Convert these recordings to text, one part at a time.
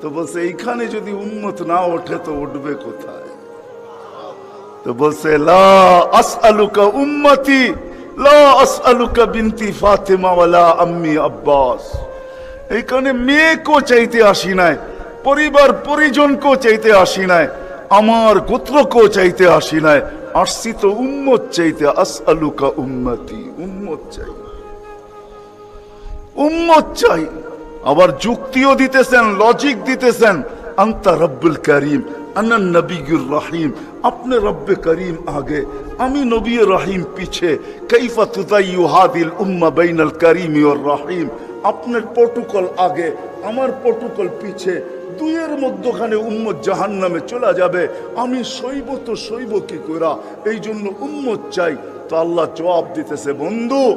তো বলছে, এইখানে যদি উন্মত না ওঠে তো উঠবে কোথায়? তো বলছে, লা আসআলুকা উম্মতি, লা বিনতি ফাতেমা ওয়ালা আম্মি আব্বাস। এইখানে মেয়েকেও চাইতে আসি নাই, পরিবার পরিজনকেও চাইতে আসি নাই, আমার চাইতে আসি নাই, আসছি তো চাইতে উম্মত চাই। উম্মত চাই। আবার যুক্তিও দিতেছেন লজিক দিতেছেন। আন্তা রব্বুল করিম আনন নবীর রহিম। আপনি রব্বে করিম আগে, আমি নবী রহিম পিছে। কৈফা তুদাইয়ু হাদিল উম্মা বাইনাল করিম ওর রহিম। আপনার প্রটোকল আগে, আমার প্রটোকল পিছে। দুইয়ের মধ্যখানে উম্মত জাহান নামে চলে যাবে। আমি সইব তো সইব কি করা এই জন্য উম্মত চাই। তো আল্লাহ জবাব দিতেছে, বন্ধু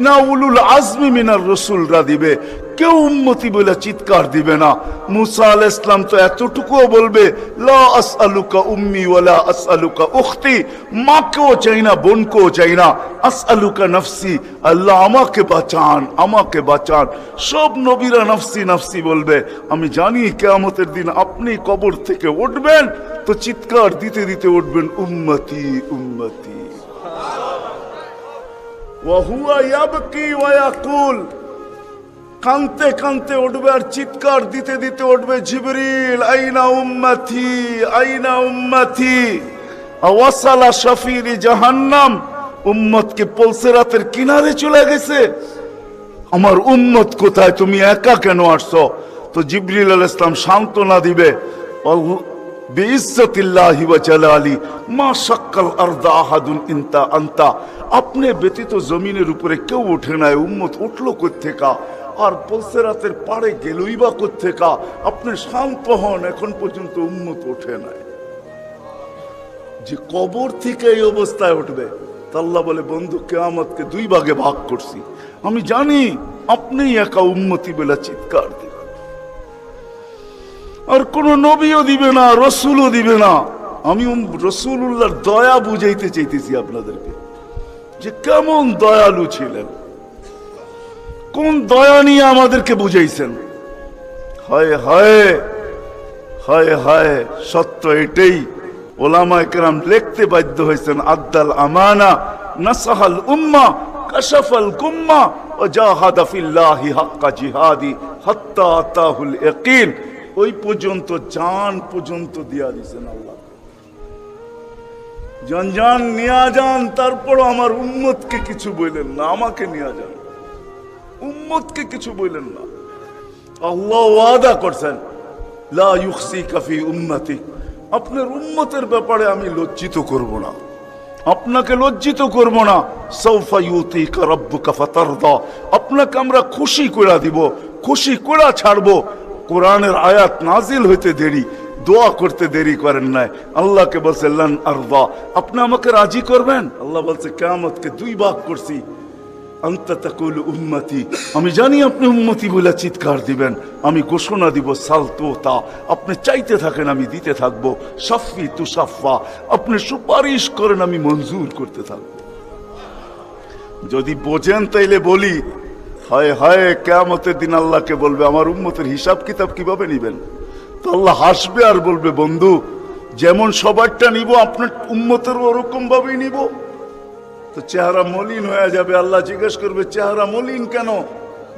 না উলুল আজমি মিনার রসুলরা দিবে। কেউ উম্মতি বলে চিৎকার দিবে না। মুসা আল ইসলাম তো এতটুকুও বলবে, লা আসআলুকা উম্মি ওয়ালা আসআলুকা উখতি, মাকেও চাই না, বোনকেও চাই না। আসআলুকা নফসি, আল্লাহ আমাকে বাঁচান আমাকে বাঁচান। সব নবীরা নফসি নফসি বলবে, আমি জানি কেয়ামতের দিন আপনি কবর থেকে উঠবেন। তো চিৎকার দিতে দিতে উঠবেন, উম্মতি উম্মতি। ওয়াহুয়া ইয়াবকি ওয়া ইয়াকুল। কানতে কানতে উঠবে আর চিৎকার দিতে দিতে উঠবে, জিবরিল, আইনা উম্মতি আইনা উম্মতি। ওয়াসালা শফিরি জাহান্নাম উম্মতকে পলসেরাতের কিনারে চলে গেছে। আমার উম্মত কোথায়? তুমি একা কেন আসছো? তো জিবরিল আল ইসলাম সান্ত্বনা দিবে। আপনি ব্যতীত জমিনের উপরে কেউ ওঠে নাই, উম্মত উঠল কোত্থেকা? আর পলসেরাতের পাড়ে গেলই বা কোত্থেকা? আপনি শান্ত হন, এখন পর্যন্ত উম্মত ওঠে নাই। যে কবর থেকে এই অবস্থায় উঠবে তাল্লা বলে, বন্ধু, কেয়ামতকে দুই ভাগে ভাগ করছি। আমি জানি আপনি একা উন্মতি বেলা চিৎকার দিবেন আর কোন নবীও দিবে না, রসুলও দিবে না। আমি রসুল রসুল্লাহর দয়া বুঝাইতে চাইতেছি আপনাদেরকে যে কেমন দয়ালু ছিলেন। কোন দয়া নিয়ে আমাদেরকে বুঝাইছেন। হায় হায় হায় হায়, সত্য এটাই। ওলামা একরাম লিখতে বাধ্য হয়েছেন, আদ্দাল আমানা নাসাহাল উম্মা, কাশাফাল কুম্মা ও জাহাদা ফিল্লাহি হাক্কা জিহাদি হাত্তা আতাহুল ইয়াকিন ওই পর্যন্ত, জান পর্যন্ত দিয়া দিছেন আল্লাহ। যান নিয়া যান, তারপর আমার উম্মতকে কিছু বললেন না, আমাকে নিয়া যান। উম্মতকে কিছু বললেন না। আল্লাহ ওয়াদা করছেন, লা ইউখসি কাফি উম্মতি, আপনার উম্মতের ব্যাপারে আমি লজ্জিত করব না। আপনাকে লজ্জিত করব না সৌফা ইউতি রব্বুকা ফাতারদা, আপনাকে আমরা খুশি করে দিব, খুশি করে ছাড়বো কোরআনের আয়াত নাজিল হইতে দেরি, দোয়া করতে দেরি করেন নাই। আল্লাহকে বলছে, লান আরদা। আপনি আমাকে রাজি করবেন? আল্লাহ বলছে, কেয়ামতকে দুই ভাগ করছি। উম্মতি। আমি জানি আপনি উন্মতি বলে চিৎকার দিবেন। আমি ঘোষণা দিব সালতো তা আপনি চাইতে থাকেন, আমি দিতে থাকব। সাফি তু সাফা। আপনি সুপারিশ করেন, আমি মঞ্জুর করতে থাকব। যদি বোঝেন তাইলে বলি হায় হায়, কেয়ামতের দিন আল্লাহকে বলবে, আমার উম্মতের হিসাব কিতাব কীভাবে নিবেন? তো আল্লাহ হাসবে আর বলবে, বন্ধু, যেমন সবারটা নিব, আপনার উম্মতের ওরকম ভাবেই নিব। তো চেহারা মলিন হয়ে যাবে, আল্লাহ জিজ্ঞেস করবে, চেহারা মলিন কেন?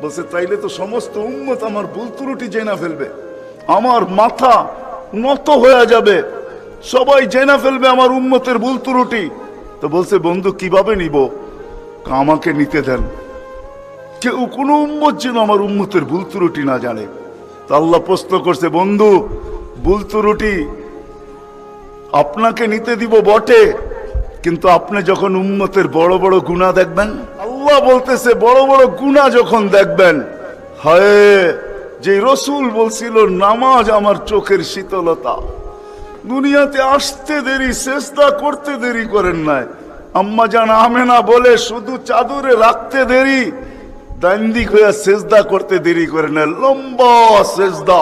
বলছে, তাইলে তো সমস্ত উম্মত আমার ভুল ত্রুটি জেনা ফেলবে, আমার মাথা নত হয়ে যাবে, সবাই জেনা ফেলবে আমার উম্মতের ভুল ত্রুটি। তো বলছে, বন্ধু, কীভাবে নিব? আমাকে নিতে দেন। কেউ কোনো উম্মত যেন আমার উম্মতের ভুল ত্রুটি না জানে। তা আল্লাহ প্রশ্ন করছে, বন্ধু ভুল ত্রুটি আপনাকে নিতে দিব বটে, কিন্তু আপনি যখন উম্মতের বড় বড় গুণা দেখবেন, আল্লাহ বলতেছে, বড় বড় গুণা যখন দেখবেন, হায় যে রসুল বলছিল, নামাজ আমার চোখের শীতলতা, দুনিয়াতে আসতে দেরি, চেষ্টা করতে দেরি করেন নাই। আম্মা জান আমেনা বলে, শুধু চাদরে রাখতে দেরি দান্দিক হইয়া সেজদা করতে দেরি করে না লম্বা সেজদা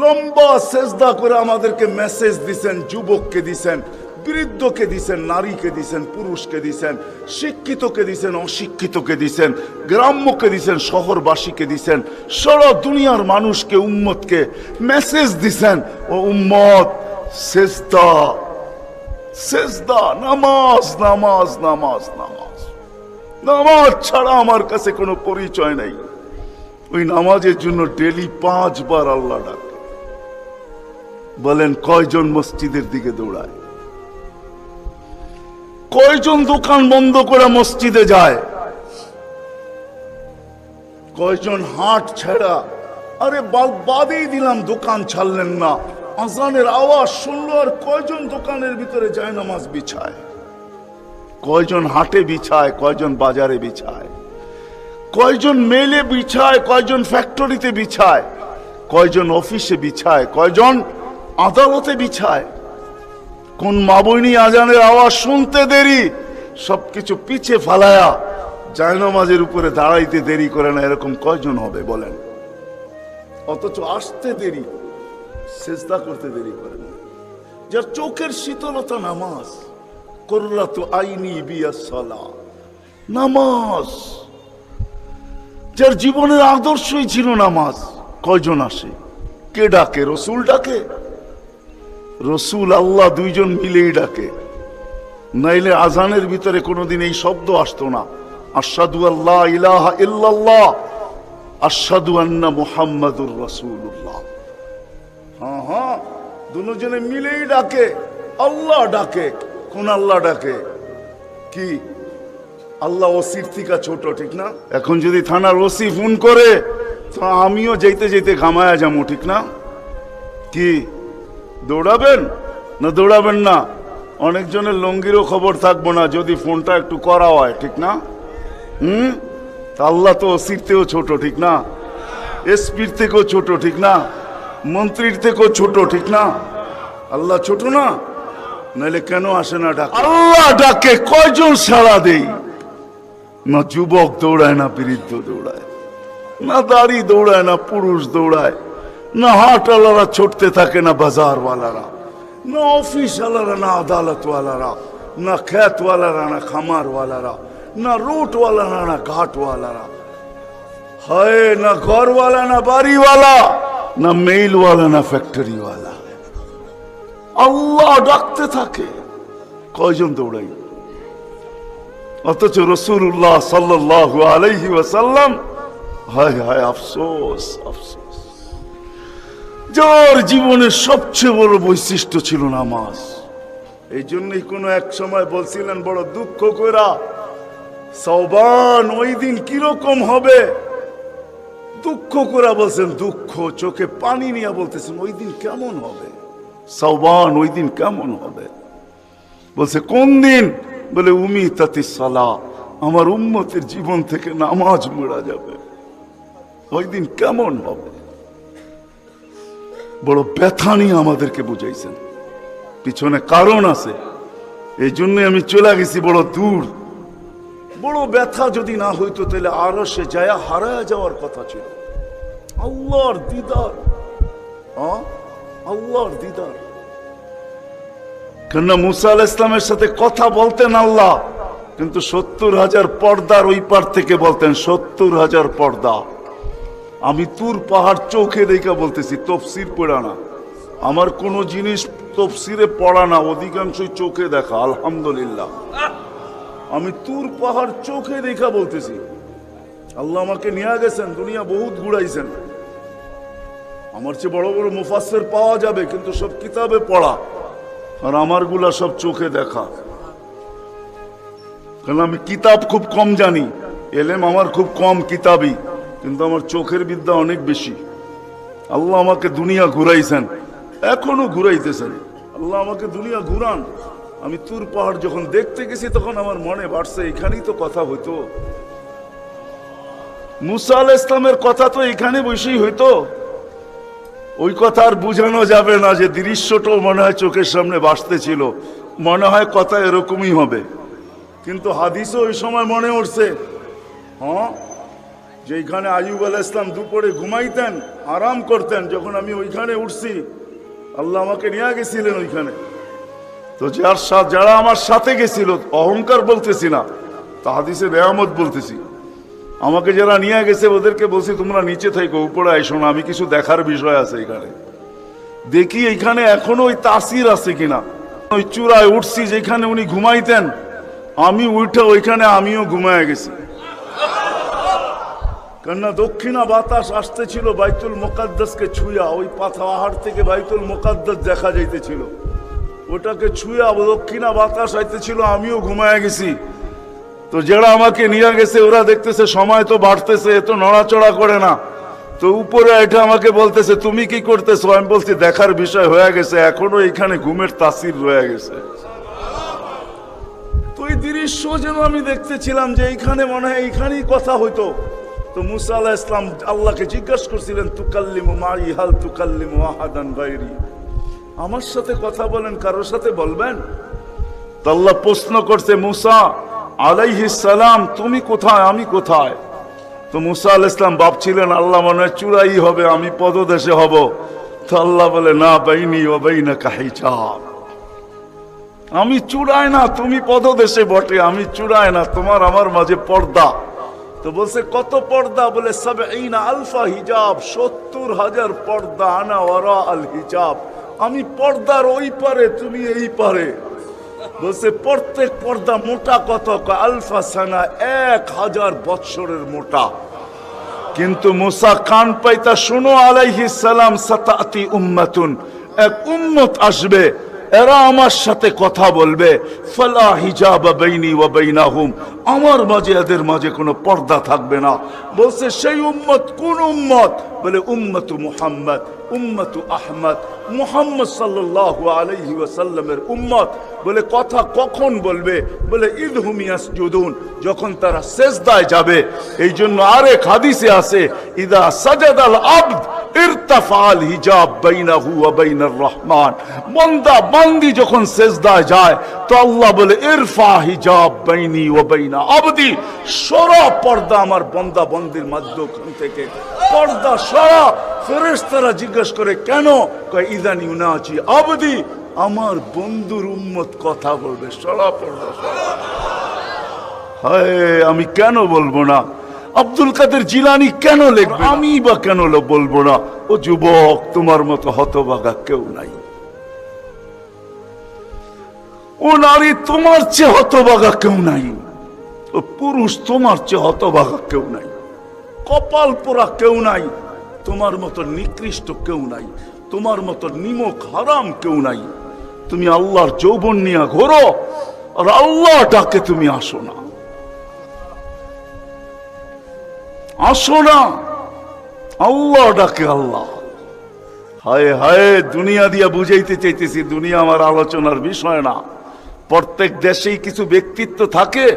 লম্বা সেজদা করে আমাদেরকে মেসেজ দিছেন যুবককে দিছেন বৃদ্ধকে দিছেন নারীকে দিছেন পুরুষকে দিছেন শিক্ষিতকে দিছেন অশিক্ষিতকে দিছেন গ্রাম্যকে দিছেন শহরবাসীকে দিছেন সারা দুনিয়ার মানুষকে উম্মতকে মেসেজ দিছেন ও উম্মত সেজদা সেজদা নামাজ নামাজ নামাজ নামাজ নামাজ ছাড়া আমার কাছে কোনো পরিচয় নাই। ওই নামাজের জন্য ডেলি পাঁচবার আল্লাহ ডাক। বলেন, কয়জন মসজিদের দিকে দৌড়ায়? কয়জন দোকান বন্ধ করে মসজিদে যায়? কয়জন হাট ছেড়া? আরে, বাদ, বাদেই দিলাম, দোকান ছাড়লেন না। আজানের আওয়াজ শুনলো আর কয়জন দোকানের ভিতরে যায় নামাজ বিছায়? কয়জন হাটে বিছায়, কয়জন বাজারে বিছায়? কয়জন মেলে বিছায়, কয়জন ফ্যাক্টরিতে বিছায়? কয়জন অফিসে বিছায়, কয়জন আদালতে বিছায়? কোন মাবইনি আজানের আওয়াজ শুনতে দেরি? সবকিছু পিছে ফালায়া জায়নামাজের উপরে দাঁড়াইতে দেরি করে না, এরকম কয়জন হবে বলেন? অথচ আসতে দেরি, সেজদা করতে দেরি করে না। যার চোখের শীতলতা নামাজ নামাজ। যার জীবনের আদর্শই ছিল নামাজ। কয়জন আসে? কে ডাকে? রসুল ডাকে? রসুল আল্লাহ দুইজন মিলেই ডাকে। নাইলে আজানের ভিতরে কোনোদিন এই শব্দ আসতো না। আসাদু আল্লাহ ইলাহা ইল্লাল্লাহ আসাদু আন্না মুহাম্মাদুর রাসূলুল্লাহ। হ্যাঁ হ্যাঁ দুজনে মিলেই ডাকে। আল্লাহ ডাকে। কোন আল্লাহ ডাকে? কি? আল্লাহ ওসির থেকে ছোট, ঠিক না? এখন যদি থানার ওসি ফোন করে, তো আমিও যেতে যেতে ঘামায়া যাব, ঠিক না? কি? দৌড়াবেন? না দৌড়াবেন না। অনেকজনের লঙ্গিরও খবর থাকব না, যদি ফোনটা একটু করা হয়, ঠিক না? হুম? তা আল্লাহ তো ওসির থেকেও ছোট, ঠিক না? এসপির থেকেও ছোট, ঠিক না? মন্ত্রীর থেকেও ছোট, ঠিক না? আল্লাহ ছোট না? নাহলে কেন আসে না ডাক? আল্লাহ ডাকে, কয়জন সাড়া দেই? না যুবক দৌড়ায়, না বৃদ্ধ দৌড়ায়, না দাড়ি দৌড়ায়, না পুরুষ দৌড়ায়, না হাটওয়ালারা ছুটতে থাকে, না বাজারওয়ালারা, না অফিসওয়ালারা, না আদালতওয়ালারা, না খ্যাতওয়ালারা না খামারওয়ালারা, না রুটওয়ালারা না ঘাটওয়ালারা। হয়, না ঘরওয়ালা, না বাড়িওয়ালা, না মেইলওয়ালা, না ফ্যাক্টরিওয়ালা। আল্লাহ ডাকতে থাকে। কয়জন দৌড়াই? অথচ রসুল্লাহ সাল্লাহ আলাইহি ওয়াসাল্লাম, হায় হায়, আফসোস আফসোস। যার জীবনের সবচেয়ে বড় বৈশিষ্ট্য ছিল নামাজ। এই জন্যই কোনো এক সময় বলছিলেন, বড় দুঃখ করা সবান ওই দিন কীরকম হবে? দুঃখ করা বলছেন, দুঃখ, চোখে পানি নিয়ে বলতেছেন, ওই দিন কেমন হবে? সৌবান ওই দিন কেমন হবে? বলছে, কোন দিন? বলে উমি তাতি সালা, আমার উম্মতের জীবন থেকে নামাজ মোড়া যাবে। ওই দিন কেমন হবে? বড় ব্যথা নিয়ে আমাদেরকে বুঝাইছেন। পিছনে কারণ আছে। এই জন্য আমি চলে গেছি বড় দূর। বড় ব্যথা যদি না হইতো, তাহলে আরও সে যায় হারায় যাওয়ার কথা ছিল। আল্লাহর দিদার হ্যাঁ? আল্লাহর দিদার। কেননা মুসা আল ইসলামের সাথে কথা বলতেন আল্লাহ, কিন্তু সত্তর হাজার পর্দার ওই পার থেকে বলতেন, সত্তর হাজার পর্দা। আমি তুর পাহাড় চোখে দেখা বলতেছি, তফসির পড়া না। আমার কোন জিনিস তফসিরে পড়া না, অধিকাংশই চোখে দেখা, আলহামদুলিল্লাহ। আমি তুর পাহাড় চোখে দেখা বলতেছি, আল্লাহ আমাকে নিয়ে গেছেন, দুনিয়া বহুত ঘুরাইছেন। আমার চেয়ে বড় বড় মুফাসের পাওয়া যাবে, কিন্তু সব কিতাবে পড়া। আর আমারগুলা সব চোখে দেখা। কারণ আমি কিতাব খুব কম জানি, এলেম আমার খুব কম কিতাবই, কিন্তু আমার চোখের বিদ্যা অনেক বেশি। আল্লাহ আমাকে দুনিয়া ঘুরাইছেন, এখনও ঘুরাইতেছেন। আল্লাহ আমাকে দুনিয়া ঘুরান। আমি তুর পাহাড় যখন দেখতে গেছি, তখন আমার মনে বাড়ছে, এখানেই তো কথা হইতো। মুসা আল ইসলামের কথা তো এখানে বসেই হইতো। ওই কথা আর বোঝানো যাবে না যে দৃশ্যটাও মনে হয় চোখের সামনে বাসতে ছিল। মনে হয় কথা এরকমই হবে। কিন্তু হাদিসও ওই সময় মনে উঠছে। হ্যাঁ? যেখানে আইব আলাহ ইসলাম দুপুরে ঘুমাইতেন, আরাম করতেন, যখন আমি ওইখানে উঠছি, আল্লাহ আমাকে নিয়ে গেছিলেন ওইখানে। তো যার যারা আমার সাথে গেছিল, অহংকার বলতেছি না তাহাদিসে রেয়ামত বলতেছি। আমাকে যারা নিয়ে গেছে, ওদেরকে বলছি, তোমরা নিচে থাকো, উপরে আইসো না, আমি কিছু দেখার বিষয় আছে এখানে। দেখি এখানে এখনও ওই তাসির আছে কিনা। ওই চূড়ায় উঠছি যেখানে উনি ঘুমাইতেন, আমি উঠে ওইখানে আমিও ঘুমায় গেছি। কেননা দক্ষিণা বাতাস আসতেছিল, বাইতুল মোকাদ্দাসকে ছুঁয়া, ওই পাহাড় থেকে বাইতুল মোকাদ্দাস দেখা যাইতেছিল। ওটাকে ছুঁয়া, দক্ষিণা বাতাস আইতেছিল, আমিও ঘুমায় গেছি। তো যারা আমাকে নিয়ে গেছে ওরা দেখতেছে সময় তো বাড়তেছে, এত নড়াচড়া করে না। তো উপরে এটা আমাকে বলতেছে, তুমি কি করতেছো? আমি বলছি, দেখার বিষয় হয়ে গেছে, এখনও এখানে ঘুমের তাসির রয়ে গেছে। তো এই দৃশ্য যেন আমি দেখতেছিলাম যে এইখানে মনে হয় এইখানেই কথা হইতো। তো মুসা আলাহ ইসলাম আল্লাহকে জিজ্ঞাসা করছিলেন, তুকাল্লিমু মাই, হাল তুকাল্লিমু আহাদান গায়রি? আমার সাথে কথা বলেন, কারোর সাথে বলবেন? তো আল্লাহ প্রশ্ন করছে, মুসা সালাম, তুমি কোথায়? আমি কোথায়? তো মুসা আল ইসলাম ভাবছিলেন আল্লাহ মনে হয় চূড়াই হবে, আমি পদদেশে হব। তো আল্লাহ বলে, না, বাইনি ও বাইনা কাহি চাপ আমি চূড়ায় না, তুমি পদদেশে বটে, আমি চূড়ায় না, তোমার আমার মাঝে পর্দা। তো বলছে, কত পর্দা? বলে সব এই না আলফা হিজাব, সত্তর হাজার পর্দা, আনা ওরা আল হিজাব। আমি পর্দার ওই পারে, তুমি এই পারে। বলছে, প্রত্যেক পর্দা মোটা কত? আলফা সানা এক হাজার বৎসরের মোটা। কিন্তু মুসা কান পাইতা, শুনো আলাইহি সালাম, সাতাতি উম্মাতুন। এক উম্মত আসবে, এরা আমার সাথে কথা বলবে। ফালা হিজাব বাইনি ওয়া আমার মাঝে, এদের মাঝে কোনো পর্দা থাকবে না। বলছে, সেই উম্মত কোন উম্মত? বলে, উম্মতু মুহাম্মদ। উম্মতু আহমদ, মুহাম্মদ সাল্লাল্লাহু আলাইহি ওয়াসাল্লামের উম্মত। বলে, কথা কখন বলবে? বলে ঈদ হুমিয়াস জুদুন যখন তারা সেজদায় যাবে। এই জন্য আরেক হাদিসে আছে, ইদা আবদ তো আল্লাহ বলে, ইরফা আবদি সরা পর্দা আমার জিজ্ঞেস করে, কেন? ইদান ইউনাজি আবদি, আমার বন্ধুর উম্মত কথা বলবে সরা হায়, আমি কেন বলব না? আব্দুল কাদের জিলানি কেন লিখবে আমি বা কেন বলব না? ও যুবক, তোমার মতো হতবাগা কেউ নাই। ও নারী, তোমার চেয়ে হতবাগা কেউ নাই। ও পুরুষ, তোমার চেয়ে হতবাগা কেউ নাই। কপাল পোড়া কেউ নাই। তোমার মতো নিকৃষ্ট কেউ নাই। তোমার মতো নিমক হারাম কেউ নাই। তুমি আল্লাহর যৌবন নিয়ে ঘোরো, আর আল্লাহ ডাকে তুমি আসো না। আসো না। আল্লাহ ডাকে আল্লাহ। হায় হায়, দুনিয়া দিয়া বুঝাইতে চাইতেছি, দুনিয়া আমার আলোচনার বিষয় না। প্রত্যেক দেশেই কিছু ব্যক্তিত্ব থাকে,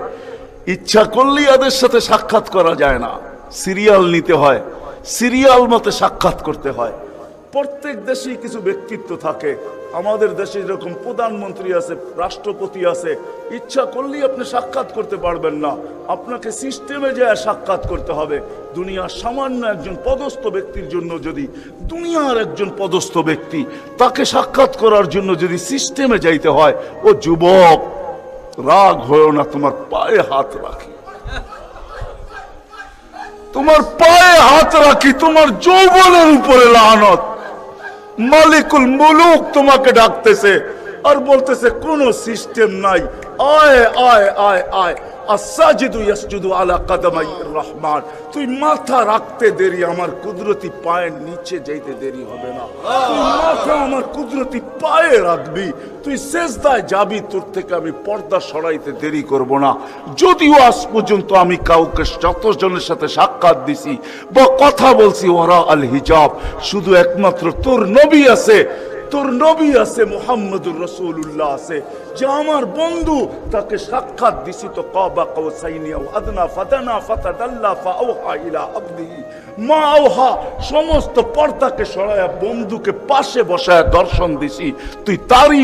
ইচ্ছা করলেই এদের সাথে সাক্ষাৎ করা যায় না। সিরিয়াল নিতে হয় সিরিয়াল মতে সাক্ষাৎ করতে হয়। প্রত্যেক দেশেই কিছু ব্যক্তিত্ব থাকে। আমাদের দেশে যেরকম প্রধানমন্ত্রী আছে, রাষ্ট্রপতি আছে, ইচ্ছা করলেই আপনি সাক্ষাৎ করতে পারবেন না। আপনাকে সিস্টেমে যায় সাক্ষাৎ করতে হবে। দুনিয়ার সামান্য একজন পদস্থ ব্যক্তির জন্য যদি, দুনিয়ার একজন পদস্থ ব্যক্তি তাকে সাক্ষাৎ করার জন্য যদি সিস্টেমে যাইতে হয়, ও যুবক, রাগ হয়েও না তোমার পায়ে হাত রাখি। তোমার পায়ে হাত রাখি, তোমার যৌবনের উপরে লানত। মালিকুল মুলুক তোমাকে ডাকতেছে আর বলতেছে, কোন সিস্টেম নাই। নিচে দেরি হবে না। কুদরতি পায়ে তুই যাবি, তোর থেকে আমি পর্দা সরাইতে দেরি করব না। যদিও আজ পর্যন্ত আমি কাউকে যতজনের সাথে সাক্ষাৎ দিছি বা কথা বলছি ওরা আল হিজাব শুধু একমাত্র তোর নবী আছে। তোর নবী আছে, মোহাম্মদুর রসুল্লাহ আছে। যে আমার বন্ধু, তাকে সাক্ষাৎ দিছি তো পাশে বসায় দর্শন তুই তারই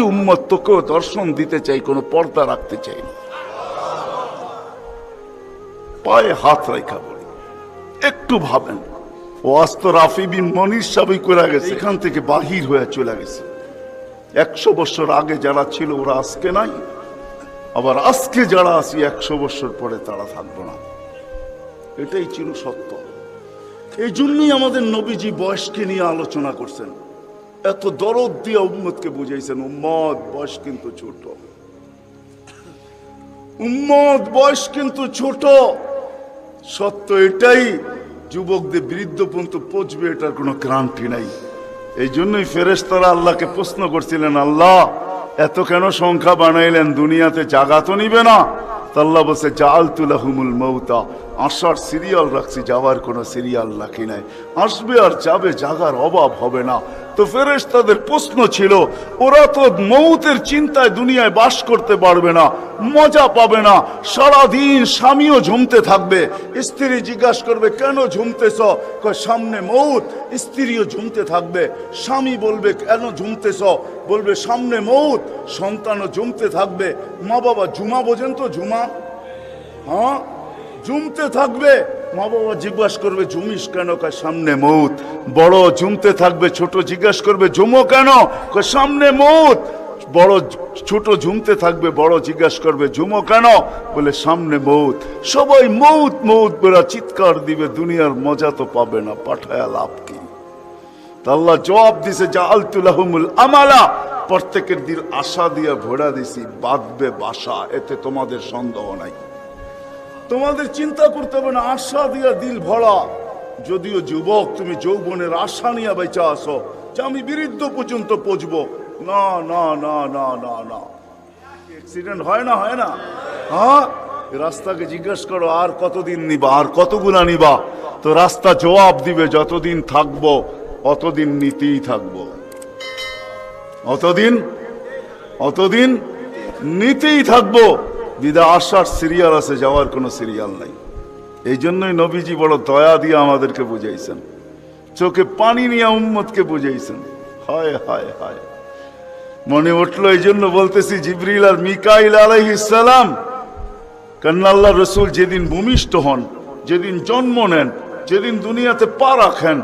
দর্শন দিতে চাই, কোনো পর্দা রাখতে চাই পায়ে হাত রেখা বলি। একটু ভাবেন। ওয়াজ তো রাফি বিন মনির করে গেছে, এখান থেকে বাহির হয়ে চলে গেছে। একশো বছর আগে যারা ছিল ওরা আজকে নাই, আবার আজকে যারা আছি একশো বছর পরে তারা থাকব না। এটাই ছিল সত্য। এই জন্যই আমাদের নবীজি বয়সকে নিয়ে আলোচনা করছেন। এত দরদ দিয়ে উম্মতকে বুঝাইছেন, উম্মত, বয়স কিন্তু ছোট। উম্মত, বয়স কিন্তু ছোট। সত্য এটাই যুবকদের বৃদ্ধ পর্যন্ত পচবে এটার কোনো ক্রান্তি নাই। এই জন্যই ফেরেশতারা আল্লাহকে প্রশ্ন করছিলেন, আল্লাহ, এত কেন সংখ্যা বানাইলেন? দুনিয়াতে জাগা তো নিবে না? তাল্লা বলছে জাল তুলাহুমুল মৌতা আসার সিরিয়াল রাখছি, যাওয়ার কোনো সিরিয়াল রাখি নাই। আসবে আর যাবে, জাগার অভাব হবে না। তো ফেরেশ তাদের প্রশ্ন ছিল, ওরা তো মৌতের চিন্তায় দুনিয়ায় বাস করতে পারবে না, মজা পাবে না, সারাদিন স্বামীও ঝুমতে থাকবে। স্ত্রী জিজ্ঞাসা করবে, কেন ঝুমতেছ? সামনে মৌত, স্ত্রীও ঝুমতে থাকবে। স্বামী বলবে, কেন ঝুমতেছ? বলবে, সামনে মৌত, সন্তানও ঝুমতে থাকবে। মা বাবা ঝুমা বোঝেন তো ঝুমা হ্যাঁ ঝুমতে থাকবে। মা বাবা জিজ্ঞাসা করবে, জুমিস কেন? কয়, সামনে মৌত। বড় জুমতে থাকবে, ছোট জিজ্ঞাসা করবে, জুমো কেন? কয়, সামনে মৌত। বড় ছোট ঝুমতে থাকবে, বড় জিজ্ঞাসা করবে ঝুমো কেন? বলে, সামনে মৌত। সবাই মৌত মৌত বেড়া চিৎকার দিবে, দুনিয়ার মজা তো পাবে না, পাঠায়া লাভ কি? আল্লাহ জবাব দিছে যা আলতুলাহমুল আমালা। প্রত্যেকের দিল আশা দিয়া ভোড়া দিছি, বাঁধবে বাসা, এতে তোমাদের সন্দেহ নাই। তোমাদের চিন্তা করতে হবে না, আশা দিয়া দিল ভরা। যদিও যুবক, তুমি যৌবনের আশা নিয়ে বেঁচে আসো যে আমি বিরুদ্ধ পর্যন্ত পচবো না না না না না না। অ্যাক্সিডেন্ট হয় না হয় না? হ্যাঁ? রাস্তাকে জিজ্ঞেস করো, আর কতদিন নিবা, আর কতগুলা নিবা? তো রাস্তা জবাব দিবে, যতদিন থাকব, অতদিন নিতেই থাকব। অতদিন অতদিন নিতেই থাকব। বিদা আসার সিরিয়াল আছে, যাওয়ার কোনো সিরিয়াল নাই। এই জন্যই নবীজি বড় দয়া দিয়ে আমাদেরকে বুঝাইছেন। চোখে পানি নিয়ে উম্মতকে বুঝাইছেন। হায় হায় হায়। মনে উঠল, এই জন্য বলতেছি, জিবরিল আর মিকাইল আলাইহিসালাম কান্নাল্লাহ রসুল যেদিন ভূমিষ্ঠ হন, যেদিন জন্ম নেন, যেদিন দুনিয়াতে পা রাখেন,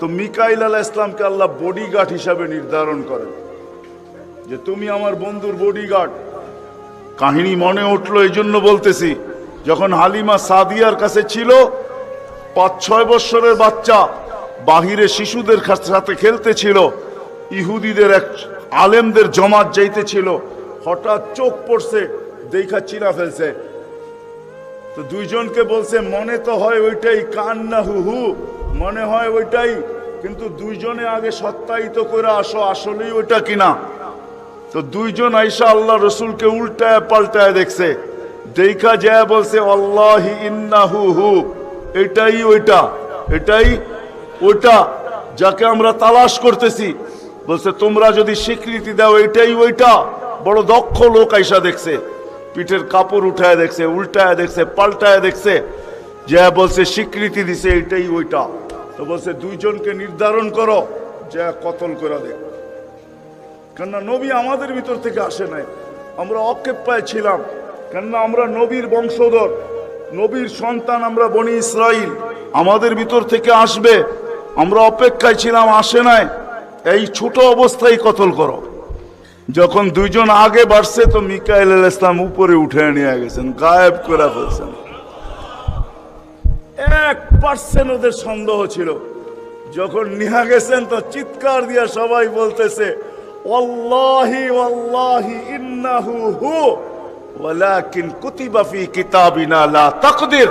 তো মিকাইল আলাহ ইসলামকে আল্লাহ বডিগার্ড হিসাবে নির্ধারণ করেন। যে তুমি আমার বন্ধুর বডিগার্ড কাহিনী মনে উঠল এই জন্য বলতেছি, যখন হালিমা সাদিয়ার কাছে ছিল, পাঁচ ছয় বৎসরের বাচ্চা, বাহিরে শিশুদের সাথে খেলতেছিল ইহুদিদের এক আলেমদের জমাত যাইতেছিল, হঠাৎ চোখ পড়ছে, দেখা চিনা ফেলছে। তো দুইজনকে বলছে, মনে তো হয় ওইটাই কান না হু হু মনে হয় ওইটাই, কিন্তু দুইজনে আগে সত্যায়িত করে আসো, আসলেই ওইটা কিনা? তো দুইজন আইসা আল্লাহ রসুলকে উল্টায় পাল্টায় দেখছে। দেখা যায় বলছে, আল্লাহ ইন্নাহু হু। এটাই ওইটা এটাই ওইটা যাকে আমরা তালাশ করতেছি। বলছে, তোমরা যদি স্বীকৃতি দাও, এটাই ওইটা। বড় দক্ষ লোক আইসা দেখছে, পিঠের কাপড় উঠায় দেখছে, উল্টায় দেখছে, পাল্টায় দেখছে। যা বলছে, স্বীকৃতি দিছে, এটাই ওইটা। তো বলছে, দুইজনকে নির্ধারণ করো যা কতল করে দেখ। কেননা নবী আমাদের ভিতর থেকে আসে নাই। আমরা অক্ষেপায় ছিলাম। কেননা আমরা নবীর বংশধর। নবীর সন্তান আমরা বনি ইসরাইল। আমাদের ভিতর থেকে আসবে। আমরা অপেক্ষায় ছিলাম, আসে নাই। এই ছোট অবস্থায় কতল করো। যখন দুইজন আগে বাড়ছে, তো মিকাইল আল ইসলাম উপরে উঠে নিয়ে গেছেন, গায়েব করে ফেলছেন। এক পার্সেন্ট ওদের সন্দেহ ছিল। যখন নিহা গেছেন, তো চিৎকার দিয়া সবাই বলতেছে ওয়াল্লাহি ওয়াল্লাহি ইন্নাহু হু, ওয়ালাকিন কুতিবা ফি কিতাবিনা লা তাকদির।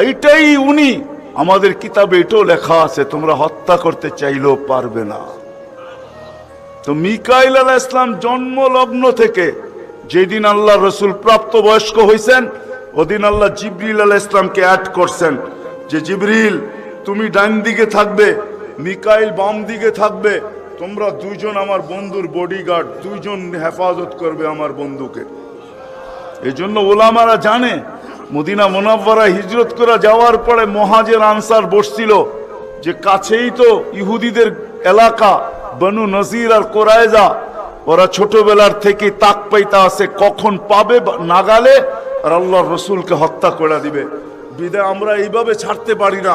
এইটাই উনি, আমাদের কিতাবে এটাও লেখা আছে, তোমরা হত্যা করতে চাইলেও পারবে না। তো মিকাইল আলাহ ইসলাম জন্ম লগ্ন থেকে যেদিন আল্লাহ রসুল প্রাপ্ত বয়স্ক হয়েছেন ওদিন আল্লাহ জিবরিল আলাহ ইসলামকে অ্যাড করছেন যে, জিবরিল, তুমি ডান দিকে থাকবে, মিকাইল বাম দিকে থাকবে তোমরা দুইজন আমার বন্ধুর বডিগার্ড দুইজন হেফাজত করবে আমার বন্ধুকে। এই জন্য ওলামারা জানে, মদিনা মোনাব্বারা হিজরত করে যাওয়ার পরে মহাজের আনসার বসছিল যে কাছেই তো ইহুদিদের এলাকা, বনু নজির আর কোরাইজা, ওরা ছোটবেলার থেকে তাক পাইতা আছে, কখন পাবে নাগালে, আর আল্লাহর রসুলকে হত্যা করে দিবে। বিদায় আমরা এইভাবে ছাড়তে পারি না।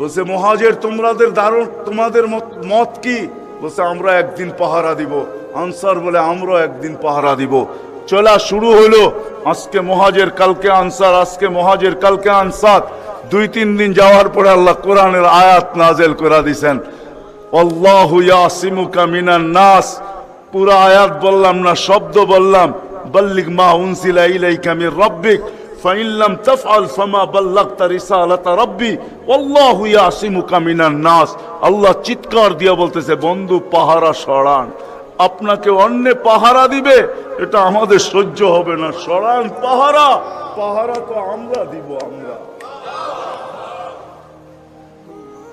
বলছে, মহাজের তোমাদের দারুণ, তোমাদের মত- কি? বলছে, আমরা একদিন পাহারা দিব। আনসার বলে আমরা একদিন পাহারা দিব। চলা শুরু হলো। আজকে মহাজের, কালকে আনসার, আজকে মহাজের, কালকে আনসার। দুই, তিন দিন যাওয়ার পরে আল্লাহ কোরআনের আয়াত নাজেল করে দিছেন। আল্লাহু ইয়াসিমুকা মিনান নাস। পুরো আয়াত বললাম না, শব্দ বললাম। বল্লিগ মা উনসিলা ইলাইকা মির রাব্বিক। فإن لم تفعل فما بلغت رسالة ربي والله يعصمك من الناس আল্লাহ চিৎকার দিয়া বলতেছে বন্ধু পাহারা সরান আপনাকে অন্য পাহারা দিবে এটা আমাদের সহ্য হবে না সরান পাহারা পাহারা তো আমরা দিব আমরা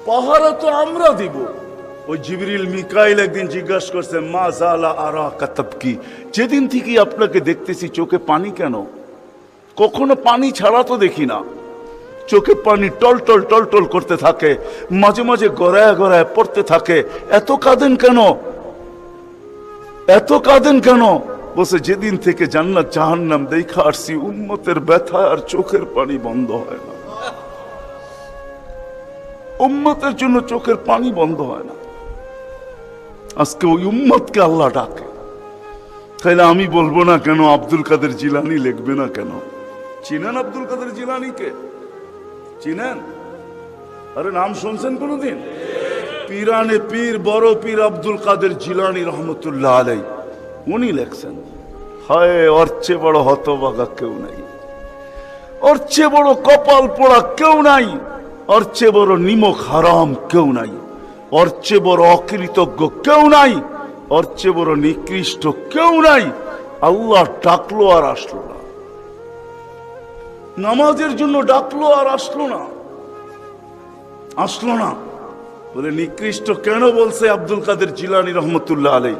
পাহারা তো আমরা দিব ওই জিবরিল মিকাইল একদিন জিজ্ঞাসা করছে মা জালা আরা কাতাব কি যেদিন থেকে আপনাকে দেখতেছি চোখে পানি কেন কখনো পানি ছাড়া তো দেখি না। চোখে পানি টল টল টল টল করতে থাকে, মাঝে মাঝে গড়ায় গড়ায় পড়তে থাকে। এত কাঁদেন কেন? এত কাঁদেন কেন? বসে যেদিন থেকে জান্নাত জাহান্নাম দেখা আসছি উন্মতের ব্যথা আর চোখের পানি বন্ধ হয় না। উম্মতের জন্য চোখের পানি বন্ধ হয় না। আজকে ওই উম্মতকে আল্লাহ ডাকে। তাইলে আমি বলব না কেন, আব্দুল কাদের জিলানি লিখবে না কেন? চিনেন আব্দুল কাদের জিলানিকে? চিনেন? আরে নাম শুনছেন কোনদিন? পিরানে পীর, বড় পীর আব্দুল কাদের জিলানি রহমতুল্লাহ আলাই। উনি লেখছেন, হায়, ওর বড় হতবাগা কেউ নাই। ওর চেয়ে বড় কপাল পোড়া কেউ নাই। ওর বড় নিমক হারাম কেউ নাই। ওর বড় অকৃতজ্ঞ কেউ নাই। ওর বড় নিকৃষ্ট কেউ নাই। আল্লাহ ডাকলো আর আসলো না। নামাজের জন্য ডাকলো আর আসলো না। আসলো না। বলে, নিকৃষ্ট কেন বলছে আব্দুল কাদের জিলানি রহমতুল্লাহ আলী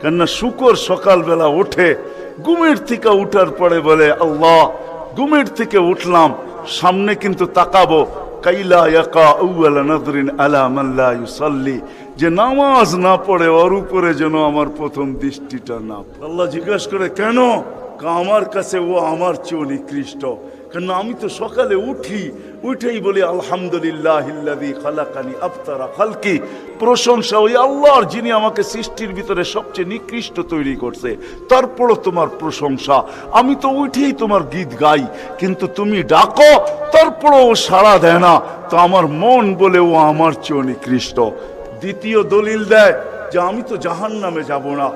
কেননা শুকর সকালবেলা ওঠে, ঘুমের থেকে উঠার পরে বলে, আল্লাহ, ঘুমের থেকে উঠলাম, সামনে কিন্তু তাকাবো। কাইলা ইয়াকা আউয়ালা নাদরিন আলা মাল্লা ইউসাল্লি। যে নামাজ না পড়ে ওর উপরে যেন আমার প্রথম দৃষ্টিটা না। আল্লাহ জিজ্ঞাসা করে, কেন? আমার কাছে ও আমার চেয়েও নিকৃষ্ট। কেন আমি তো সকালে উঠি, উঠেই বলি, আলহামদুলিল্লাহ খালাকানি আফতারা খালকি। প্রশংসা ওই আল্লাহর যিনি আমাকে সৃষ্টির ভিতরে সবচেয়ে নিকৃষ্ট তৈরি করছে। তারপরও তোমার প্রশংসা। আমি তো উঠেই তোমার গীত গাই, কিন্তু তুমি ডাকো, তারপরও সাড়া দেয় না। তো আমার মন বলে ও আমার চেয়েও নিকৃষ্ট। দ্বিতীয় দলিল দেয় যে, আমি তো জাহান নামে যাব না।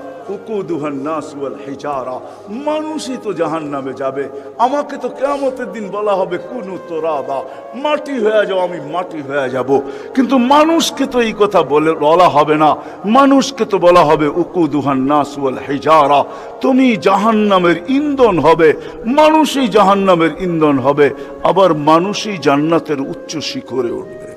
হিজারা। মানুষই তো জাহান নামে যাবে। আমাকে তো কেয়ামতের দিন বলা হবে, কুনু তোরাবা, মাটি হয়ে যাও, আমি মাটি হয়ে যাব। কিন্তু মানুষকে তো এই কথা বলে, বলা হবে না। মানুষকে তো বলা হবে, উকুদুহান নাস ওয়াল হিজারা, তুমি জাহান নামের ইন্ধন হবে, মানুষই জাহান নামের ইন্ধন হবে, আবার মানুষই জান্নাতের উচ্চ শিখরে উঠবে।